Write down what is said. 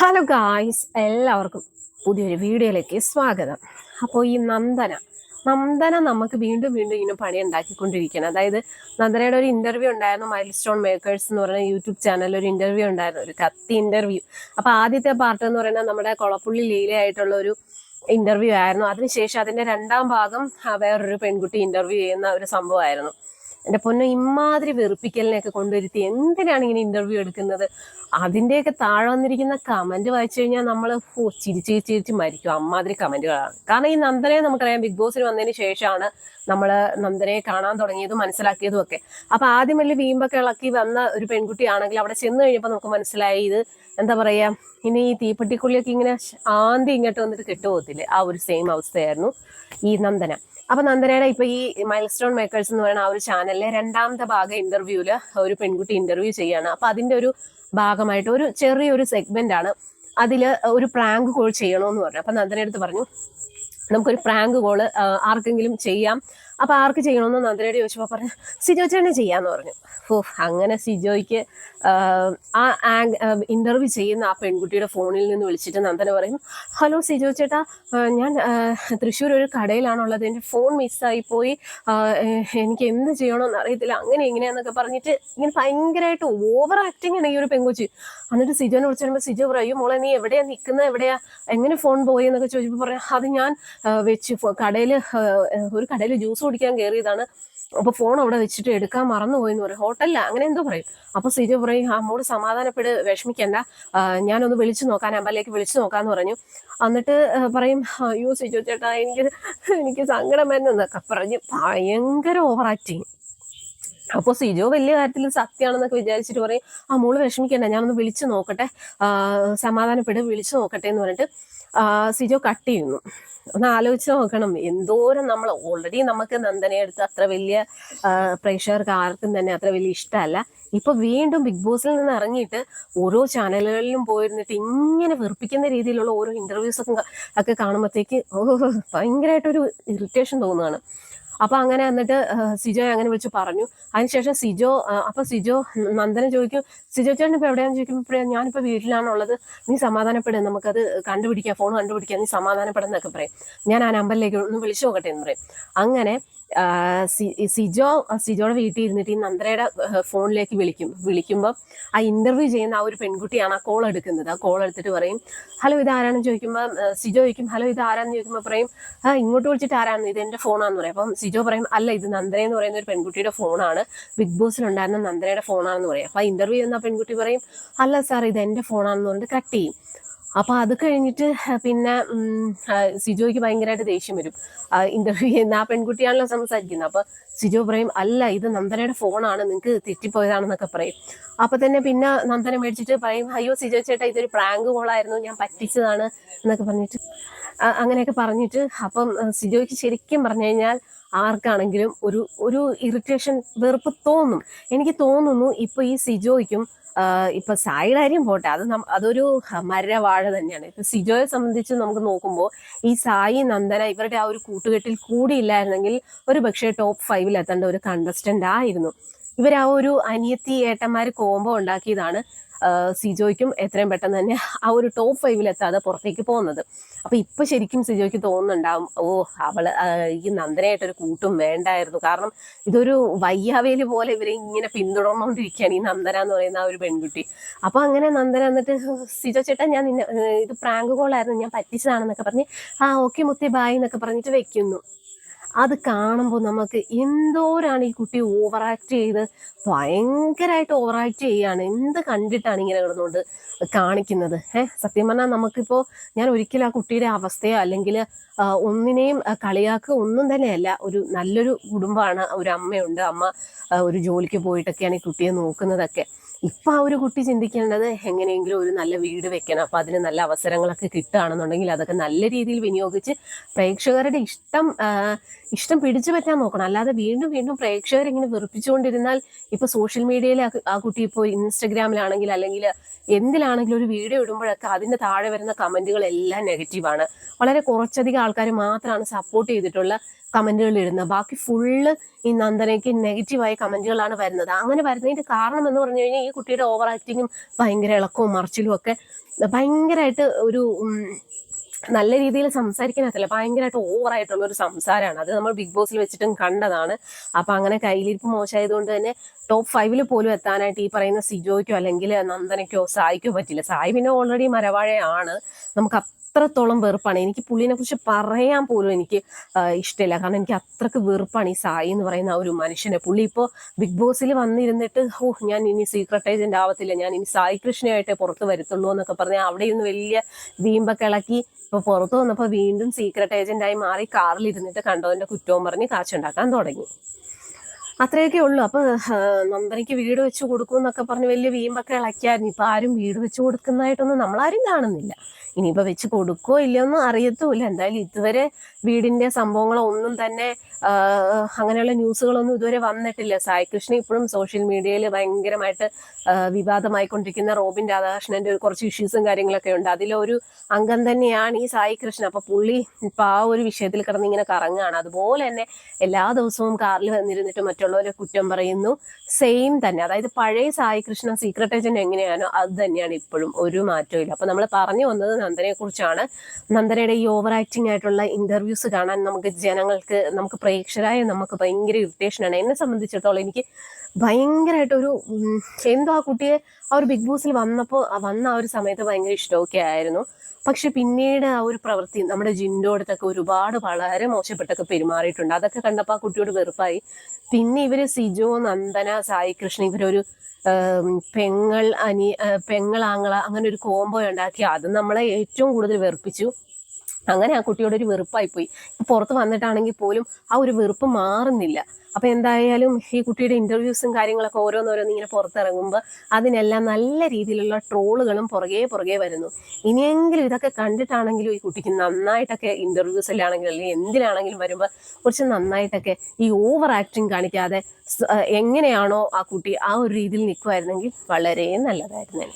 Hello guys എല്ലാവർക്കും പുതിയൊരു വീഡിയോയിലേക്ക് സ്വാഗതം. അപ്പോൾ ഈ നന്ദന നന്ദന നമുക്ക് വീണ്ടും വീണ്ടും ഇങ്ങനെ പണി ഉണ്ടാക്കിക്കൊണ്ടിരിക്കുകയാണ് അതായത് നന്ദനയുടെ ഒരു ഇന്റർവ്യൂ ഉണ്ടായിരുന്നു മൈൽ സ്റ്റോൺ മേക്കേഴ്സ് എന്ന് പറയുന്ന യൂട്യൂബ് ചാനലിൽ ഒരു ഇന്റർവ്യൂ ഉണ്ടായിരുന്നു ഒരു കത്തി ഇന്റർവ്യൂ അപ്പോൾ ആദ്യത്തെ പാർട്ട് എന്ന് പറയുന്നത് നമ്മുടെ കുളപ്പുള്ളി ലീലയായിട്ടുള്ള ഒരു ഇന്റർവ്യൂ ആയിരുന്നു. അതിനുശേഷം അതിന്റെ രണ്ടാം ഭാഗം വേറൊരു പെൺകുട്ടി ഇന്റർവ്യൂ ചെയ്യുന്ന ഒരു സംഭവമായിരുന്നു. എന്റെ പൊന്നെ ഇമാതിരി വെറുപ്പിക്കലിനെയൊക്കെ കൊണ്ടുവരുത്തി എന്തിനാണ് ഇങ്ങനെ ഇന്റർവ്യൂ എടുക്കുന്നത്? അതിന്റെയൊക്കെ താഴെ വന്നിരിക്കുന്ന കമന്റ് വായിച്ചു കഴിഞ്ഞാൽ നമ്മൾ ഓ ചിരിച്ച് ചിരിച്ച് മരിക്കും. അമ്മാതിരി കമന്റുകളാണ് കാരണം ഈ നന്ദനെ നമുക്കറിയാം ബിഗ് ബോസിന് വന്നതിന് ശേഷമാണ് നമ്മൾ നന്ദനയെ കാണാൻ തുടങ്ങിയതും മനസ്സിലാക്കിയതും ഒക്കെ. അപ്പൊ ആദ്യം വലിയ വീമ്പൊക്കെ ഇളക്കി വന്ന ഒരു പെൺകുട്ടിയാണെങ്കിൽ അവിടെ ചെന്ന് കഴിഞ്ഞപ്പോൾ നമുക്ക് മനസ്സിലായി ഇത് എന്താ പറയാ ഇനി ഈ തീപ്പെട്ടിക്കുള്ളിയൊക്കെ ഇങ്ങനെ ആന്തി ഇങ്ങോട്ട് വന്നിട്ട് കെട്ടുപോകത്തില്ലേ? ആ ഒരു സെയിം അവസ്ഥയായിരുന്നു ഈ നന്ദന. അപ്പൊ നന്ദനയുടെ ഇപ്പൊ ഈ മൈൽ സ്റ്റോൺ മേക്കേഴ്സ് എന്ന് പറയുന്ന ആ ഒരു ചാനലിലെ രണ്ടാമത്തെ ഭാഗം ഇന്റർവ്യൂൽ ഒരു പെൺകുട്ടി ഇന്റർവ്യൂ ചെയ്യാണ്. അപ്പൊ അതിന്റെ ഒരു ഭാഗമായിട്ട് ഒരു ചെറിയൊരു സെഗ്മെന്റ് ആണ്. അതിൽ ഒരു പ്രാങ്ക് കോൾ ചെയ്യണമെന്ന് പറഞ്ഞു. അപ്പൊ നന്ദനടുത്ത് പറഞ്ഞു നമുക്കൊരു പ്രാങ്ക് കോൾ ആർക്കെങ്കിലും ചെയ്യാം. അപ്പൊ ആർക്ക് ചെയ്യണമെന്ന് നന്ദനയോട് ചോദിച്ചപ്പോൾ പറഞ്ഞു സിജോ ചേട്ടനെ ചെയ്യാന്ന് പറഞ്ഞു. ഓ അങ്ങനെ സിജോയ്ക്ക് ആ ഇന്റർവ്യൂ ചെയ്യുന്ന ആ പെൺകുട്ടിയുടെ ഫോണിൽ നിന്ന് വിളിച്ചിട്ട് നന്ദന പറയും ഹലോ സിജോ ചേട്ടാ ഞാൻ തൃശ്ശൂർ ഒരു കടയിലാണുള്ളത് എന്റെ ഫോൺ മിസ്സായി പോയി എനിക്ക് എന്ത് ചെയ്യണമെന്ന് അറിയത്തില്ല അങ്ങനെ ഇങ്ങനെയാന്നൊക്കെ പറഞ്ഞിട്ട് ഇങ്ങനെ ഭയങ്കരമായിട്ട് ഓവർ ആക്ടിങ് ആണ് ഈ ഒരു പെൺകുച്ചി. എന്നിട്ട് സിജോനെ വിളിച്ചു വരുമ്പോൾ സിജോ പറയും മോളെ നീ എവിടെയാ നിൽക്കുന്നത് എവിടെയാ എങ്ങനെ ഫോൺ പോയി എന്നൊക്കെ ചോദിച്ചപ്പോൾ പറയാം അത് ഞാൻ വെച്ച് കടയിൽ ഒരു കടയിൽ ജ്യൂസ് കുടിക്കാൻ കയറിയതാണ് അപ്പൊ ഫോൺ അവിടെ വെച്ചിട്ട് എടുക്കാൻ മറന്നുപോയി എന്ന് പറയും. ഹോട്ടലില്ല അങ്ങനെ എന്തോ പറയും. അപ്പൊ സിജു പറയും ആ മോട് സമാധാനപ്പെട് വിഷമിക്കണ്ട. ഞാനൊന്ന് വിളിച്ചു നോക്കാൻ അമ്പലേക്ക് വിളിച്ചു നോക്കാന്ന് പറഞ്ഞു. എന്നിട്ട് പറയും അയ്യോ സിജു ചേട്ടാ എനിക്ക് എനിക്ക് സങ്കടം വരുന്നൊക്കെ പറഞ്ഞ് ഭയങ്കര ഓവർ ആക്ടിങ് അപ്പോൾ സിജോ വലിയ കാര്യത്തിൽ സത്യമാണെന്നൊക്കെ വിചാരിച്ചിട്ട് പറയും ആ മോൾ വിഷമിക്കണ്ട ഞാനൊന്ന് വിളിച്ചു നോക്കട്ടെ. സമാധാനപ്പെട്ട് വിളിച്ചു നോക്കട്ടെ എന്ന് പറഞ്ഞിട്ട് സിജോ കട്ട് ചെയ്യുന്നു. ഒന്ന് ആലോചിച്ച് നോക്കണം. എന്തോരം നമ്മൾ ഓൾറെഡി നമുക്ക് നന്ദനെ എടുത്ത് അത്ര വലിയ പ്രേക്ഷകർക്ക് ആർക്കും തന്നെ അത്ര വലിയ ഇഷ്ടമല്ല. ഇപ്പൊ വീണ്ടും ബിഗ് ബോസിൽ നിന്ന് ഇറങ്ങിയിട്ട് ഓരോ ചാനലുകളിലും പോയിരുന്നിട്ട് ഇങ്ങനെ വെറുപ്പിക്കുന്ന രീതിയിലുള്ള ഓരോ ഇന്റർവ്യൂസ് ഒക്കെ ഒക്കെ കാണുമ്പോഴത്തേക്ക് ഭയങ്കരമായിട്ടൊരു ഇറിറ്റേഷൻ തോന്നുകയാണ് അപ്പൊ അങ്ങനെ എന്നിട്ട് സിജോ അങ്ങനെ വിളിച്ച് പറഞ്ഞു. അതിനുശേഷം സിജോ അപ്പോൾ അപ്പൊ സിജോ നന്ദന ചോദിക്കും സിജോ ചേട്ടൻ എവിടെയാന്ന് ചോദിക്കുമ്പോൾ പറയാം ഞാനിപ്പോ വീട്ടിലാണുള്ളത് നീ സമാധാനപ്പെടും നമുക്കത് കണ്ടുപിടിക്കാം ഫോൺ കണ്ടുപിടിക്കാം നീ സമാധാനപ്പെടുന്നൊക്കെ പറയും. ഞാൻ ആ നമ്പറിലേക്ക് ഒന്ന് വിളിച്ചു നോക്കട്ടെ എന്ന് പറയും. അങ്ങനെ സിജോ സിജോയുടെ വീട്ടിൽ ഇരുന്നിട്ട് ഈ നന്ദനയുടെ ഫോണിലേക്ക് വിളിക്കും വിളിക്കുമ്പോൾ ആ ഇന്റർവ്യൂ ചെയ്യുന്ന ആ ഒരു പെൺകുട്ടിയാണ് ആ കോൾ എടുക്കുന്നത്. ആ കോൾ എടുത്തിട്ട് പറയും ഹലോ ഇത് ആരാണെന്ന് ചോദിക്കുമ്പോൾ സിജോ ചോദിക്കും ഹലോ ഇത് ആരാന്ന് ചോദിക്കുമ്പോൾ പറയും ആ ഇങ്ങോട്ട് വിളിച്ചിട്ട് ആരാണ് ഇത് എന്റെ ഫോണാന്ന് പറയും. അപ്പം സിജോ പറയും അല്ല ഇത് നന്ദന എന്ന് പറയുന്ന ഒരു പെൺകുട്ടിയുടെ ഫോണാണ്. ബിഗ് ബോസിൽ ഉണ്ടായിരുന്ന നന്ദനയുടെ ഫോണാണെന്ന് പറയും. അപ്പോൾ ഇന്റർവ്യൂ ചെയ്യുന്ന പെൺകുട്ടി പറയും അല്ല സാർ ഇത് എന്റെ ഫോണാണെന്ന് പറഞ്ഞിട്ട് കട്ട് ചെയ്യും. അപ്പോൾ അത് കഴിഞ്ഞിട്ട് പിന്നെ സിജോയ്ക്ക് ഭയങ്കരമായിട്ട് ദേഷ്യം വരും. ഇന്റർവ്യൂ ചെയ്യുന്ന ആ പെൺകുട്ടിയാണല്ലോ സംസാരിക്കുന്നത്. അപ്പോൾ സിജോ പറയും അല്ല ഇത് നന്ദനയുടെ ഫോണാണ് നിങ്ങൾക്ക് തെറ്റിപ്പോയതാണെന്നൊക്കെ പറയും. അപ്പോൾ തന്നെ പിന്നെ നന്ദന മേടിച്ചിട്ട് പറയും അയ്യോ സിജോ ചേട്ടാ ഇതൊരു പ്രാങ്ക് കോളായിരുന്നു ഞാൻ പറ്റിച്ചതാണ് എന്നൊക്കെ പറഞ്ഞിട്ട് അങ്ങനെയൊക്കെ പറഞ്ഞിട്ട് അപ്പം സിജോയ്ക്ക് ശരിക്കും പറഞ്ഞു കഴിഞ്ഞാൽ ആർക്കാണെങ്കിലും ഒരു ഒരു ഇറിറ്റേഷൻ വെറുപ്പ് തോന്നും. എനിക്ക് തോന്നുന്നു ഇപ്പൊ ഈ സിജോയ്ക്കും ഇപ്പൊ സായിയുടെ കാര്യം പോട്ടെ അത് അതൊരു മരവാഴ തന്നെയാണ്. ഇപ്പൊ സിജോയെ സംബന്ധിച്ച് നമുക്ക് നോക്കുമ്പോൾ ഈ സായി നന്ദന ഇവരുടെ ആ ഒരു കൂട്ടുകെട്ടിൽ കൂടിയില്ലായിരുന്നെങ്കിൽ ഒരു പക്ഷേ ടോപ്പ് ഫൈവിൽ എത്തേണ്ട ഒരു കണ്ടസ്റ്റന്റ് ആയിരുന്നു. ഇവർ ആ ഒരു അനിയത്തി ഏട്ടന്മാർ കോംബോ ഉണ്ടാക്കിയതാണ്. സിജോയ്ക്കും എത്രയും പെട്ടെന്ന് തന്നെ ആ ഒരു ടോപ്പ് ഫൈവിൽ എത്താതെ പുറത്തേക്ക് പോകുന്നത്. അപ്പൊ ഇപ്പൊ ശരിക്കും സിജോയ്ക്ക് തോന്നുന്നുണ്ടാവും ഓ അവൾ ഈ നന്ദനയായിട്ടൊരു കൂട്ടും വേണ്ടായിരുന്നു. കാരണം ഇതൊരു വയ്യാവേലി പോലെ ഇവരെ ഇങ്ങനെ പിന്തുടർന്നുകൊണ്ടിരിക്കുകയാണ് ഈ നന്ദന എന്ന് പറയുന്ന ആ ഒരു പെൺകുട്ടി. അപ്പൊ അങ്ങനെ നന്ദന എന്നിട്ട് സിജോ ചേട്ടാ ഞാൻ നിന്നെ ഇത് പ്രാങ്ക് കോളായിരുന്നു ഞാൻ പറ്റിച്ചതാണെന്നൊക്കെ പറഞ്ഞ് ആ ഓക്കെ മുത്തി ബായ് എന്നൊക്കെ പറഞ്ഞിട്ട് വെക്കുന്നു. അത് കാണുമ്പോൾ നമുക്ക് എന്തോരാണ് ഈ കുട്ടി ഓവർ ആക്ട് ചെയ്ത്? ഭയങ്കരമായിട്ട് ഓവർ ആക്ട് ചെയ്യാണ്. എന്ത് കണ്ടിട്ടാണ് ഇങ്ങനെ കിടന്നുകൊണ്ട് കാണിക്കുന്നത്? ഏഹ് സത്യം പറഞ്ഞാൽ നമുക്കിപ്പോൾ ഞാൻ ഒരിക്കലും ആ കുട്ടിയുടെ അവസ്ഥയോ അല്ലെങ്കിൽ ഒന്നിനെയും കളിയാക്കുക ഒന്നും തന്നെയല്ല. ഒരു നല്ലൊരു കുടുംബമാണ് ഒരു അമ്മയുണ്ട് അമ്മ ഒരു ജോലിക്ക് പോയിട്ടൊക്കെയാണ് ഈ കുട്ടിയെ നോക്കുന്നതൊക്കെ. ഇപ്പം ആ ഒരു കുട്ടി ചിന്തിക്കേണ്ടത് എങ്ങനെയെങ്കിലും ഒരു നല്ല വീട് വെക്കണം. അപ്പം അതിന് നല്ല അവസരങ്ങളൊക്കെ കിട്ടുകയാണെന്നുണ്ടെങ്കിൽ അതൊക്കെ നല്ല രീതിയിൽ വിനിയോഗിച്ച് പ്രേക്ഷകരുടെ ഇഷ്ടം ഇഷ്ടം പിടിച്ചു പറ്റാൻ നോക്കണം. അല്ലാതെ വീണ്ടും വീണ്ടും പ്രേക്ഷകർ ഇങ്ങനെ വെറുപ്പിച്ചുകൊണ്ടിരുന്നാൽ ഇപ്പൊ സോഷ്യൽ മീഡിയയിൽ ആ കുട്ടി ഇപ്പോൾ ഇൻസ്റ്റഗ്രാമിലാണെങ്കിൽ അല്ലെങ്കിൽ എന്തിലാണെങ്കിലും ഒരു വീഡിയോ ഇടുമ്പോഴൊക്കെ അതിന്റെ താഴെ വരുന്ന കമന്റുകൾ എല്ലാം നെഗറ്റീവാണ് വളരെ കുറച്ചധികം ആൾക്കാർ മാത്രമാണ് സപ്പോർട്ട് ചെയ്തിട്ടുള്ള കമന്റുകൾ ഇടുന്നത്. ബാക്കി ഫുള്ള് ഈ നന്ദനയ്ക്ക് നെഗറ്റീവായ കമന്റുകളാണ് വരുന്നത്. അങ്ങനെ വരുന്നതിന്റെ കാരണം എന്ന് പറഞ്ഞു കഴിഞ്ഞാൽ ഈ കുട്ടിയുടെ ഓവർ ആക്ടിങ്ങും ഭയങ്കര ഇളക്കവും മറിച്ചിലും ഒക്കെ ഭയങ്കരമായിട്ട് ഒരു നല്ല രീതിയിൽ സംസാരിക്കാനത്തില്ല ഭയങ്കരമായിട്ട് ഓവറായിട്ടുള്ള ഒരു സംസാരമാണ് അത് നമ്മൾ ബിഗ് ബോസിൽ വെച്ചിട്ടും കണ്ടതാണ്. അപ്പൊ അങ്ങനെ കയ്യിലിരിപ്പ് മോശമായതുകൊണ്ട് തന്നെ ടോപ്പ് ഫൈവിൽ പോലും എത്താനായിട്ട് ഈ പറയുന്ന സിജോയ്ക്കോ അല്ലെങ്കിൽ നന്ദനയ്ക്കോ സായിക്കോ പറ്റില്ല. സായി പിന്നെ ഓൾറെഡി മരവാഴയാണ്. നമുക്ക് അത്രത്തോളം വെറുപ്പാണ്. എനിക്ക് പുള്ളിനെ കുറിച്ച് പറയാൻ പോലും എനിക്ക് ഇഷ്ടമില്ല. കാരണം എനിക്ക് അത്രയ്ക്ക് വെറുപ്പാണ് ഈ സായി എന്ന് പറയുന്ന ആ ഒരു മനുഷ്യനെ. പുള്ളി ഇപ്പോൾ ബിഗ് ബോസിൽ വന്നിരുന്നിട്ട് ഓ ഞാൻ ഇനി സീക്രട്ട് ഏജന്റ് ആവത്തില്ല. ഞാൻ ഇനി സായി കൃഷ്ണയായിട്ടേ പുറത്ത് വരുത്തുള്ളൂ എന്നൊക്കെ പറഞ്ഞ് അവിടെ ഇരുന്ന് വലിയ വീമ്പൊക്കെ ഇളക്കി ഇപ്പൊ പുറത്തു വന്നപ്പോൾ വീണ്ടും സീക്രട്ട് ഏജന്റായി മാറി കാറിൽ ഇരുന്നിട്ട് കണ്ടോന്റെ കുറ്റവും പറഞ്ഞ് കാശുണ്ടാക്കാൻ തുടങ്ങി. അത്രയൊക്കെ ഉള്ളൂ. അപ്പൊ ആ, നന്ദനയ്ക്ക് വീട് വെച്ച് കൊടുക്കും എന്നൊക്കെ പറഞ്ഞ് വലിയ വീമ്പൊക്കെ ഇളക്കിയായിരുന്നു. ഇപ്പൊ ആരും വീട് വെച്ച് കൊടുക്കുന്നതായിട്ടൊന്നും നമ്മളാരും കാണുന്നില്ല. ഇനിയിപ്പോ വെച്ച് കൊടുക്കോ ഇല്ലയൊന്നും അറിയത്തുമില്ല. എന്തായാലും ഇതുവരെ വീടിന്റെ സംഭവങ്ങളോ ഒന്നും തന്നെ അങ്ങനെയുള്ള ന്യൂസുകളൊന്നും ഇതുവരെ വന്നിട്ടില്ല. സായി കൃഷ്ണ ഇപ്പോഴും സോഷ്യൽ മീഡിയയിൽ ഭയങ്കരമായിട്ട് വിവാദമായിക്കൊണ്ടിരിക്കുന്ന റോബിൻ രാധാകൃഷ്ണന്റെ കുറച്ച് ഇഷ്യൂസും കാര്യങ്ങളൊക്കെ ഉണ്ട്. അതിലൊരു അംഗം തന്നെയാണ് ഈ സായി കൃഷ്ണൻ അപ്പൊ പുള്ളി ഇപ്പൊ ആ ഒരു വിഷയത്തിൽ കിടന്ന് ഇങ്ങനെ കറങ്ങുകയാണ് അതുപോലെ തന്നെ എല്ലാ ദിവസവും കാറിൽ വന്നിരുന്നിട്ട് മറ്റുള്ളവരെ കുറ്റം പറയുന്നു. സെയിം തന്നെ. അതായത് പഴയ സായി കൃഷ്ണ സീക്രട്ട് ഏജന്റ് എങ്ങനെയാണോ അത് തന്നെയാണ് ഇപ്പോഴും ഒരു മാറ്റവും ഇല്ല. അപ്പൊ നമ്മൾ പറഞ്ഞു വന്നത് നന്ദനയെ കുറിച്ചാണ് നന്ദനയുടെ ഈ ഓവർ ആക്ടിംഗ് ആയിട്ടുള്ള ഇന്റർവ്യൂസ് കാണാൻ നമുക്ക് ജനങ്ങൾക്ക് നമുക്ക് പ്രേക്ഷരായ നമുക്ക് ഭയങ്കര ഇറിറ്റേഷനാണ് എന്നെ സംബന്ധിച്ചിടത്തോളം എനിക്ക് ഭയങ്കരമായിട്ടൊരു എന്തോ ആ കുട്ടിയെ ആ ഒരു ബിഗ് ബോസിൽ വന്നപ്പോൾ വന്ന ആ ഒരു സമയത്ത് ഭയങ്കര ഇഷ്ടമൊക്കെ ആയിരുന്നു. പക്ഷെ പിന്നീട് ആ ഒരു പ്രവൃത്തി നമ്മുടെ ജിന്റെ അടുത്തൊക്കെ ഒരുപാട് വളരെ മോശപ്പെട്ടൊക്കെ പെരുമാറിയിട്ടുണ്ട്. അതൊക്കെ കണ്ടപ്പോൾ ആ കുട്ടിയോട് വെറുപ്പായി. പിന്നെ ഇവർ സിജോ നന്ദന സായി കൃഷ്ണ ഇവരൊരു പെങ്ങൾ അനി പെങ്ങളാങ്ങള അങ്ങനെ ഒരു കോംബോ ഉണ്ടാക്കി. അത് നമ്മളെ ഏറ്റവും കൂടുതൽ വെറുപ്പിച്ചു. അങ്ങനെ ആ കുട്ടിയോട് ഒരു വെറുപ്പായി പോയി പുറത്ത് വന്നിട്ടാണെങ്കിൽ പോലും ആ ഒരു വെറുപ്പ് മാറുന്നില്ല. അപ്പൊ എന്തായാലും ഈ കുട്ടിയുടെ ഇന്റർവ്യൂസും കാര്യങ്ങളൊക്കെ ഓരോന്നോരോന്ന് ഇങ്ങനെ പുറത്തിറങ്ങുമ്പോൾ അതിനെല്ലാം നല്ല രീതിയിലുള്ള ട്രോളുകളും പുറകെ പുറകെ വരുന്നു. ഇനിയെങ്കിലും ഇതൊക്കെ കണ്ടിട്ടാണെങ്കിലും ഈ കുട്ടിക്ക് നന്നായിട്ടൊക്കെ ഇന്റർവ്യൂസിലാണെങ്കിലും അല്ലെങ്കിൽ എന്തിനാണെങ്കിലും വരുമ്പോൾ കുറച്ച് നന്നായിട്ടൊക്കെ ഈ ഓവർ ആക്ടിങ് കാണിക്കാതെ എങ്ങനെയാണോ ആ കുട്ടി ആ ഒരു രീതിയിൽ നിൽക്കുമായിരുന്നെങ്കിൽ വളരെ നല്ലതായിരുന്നു.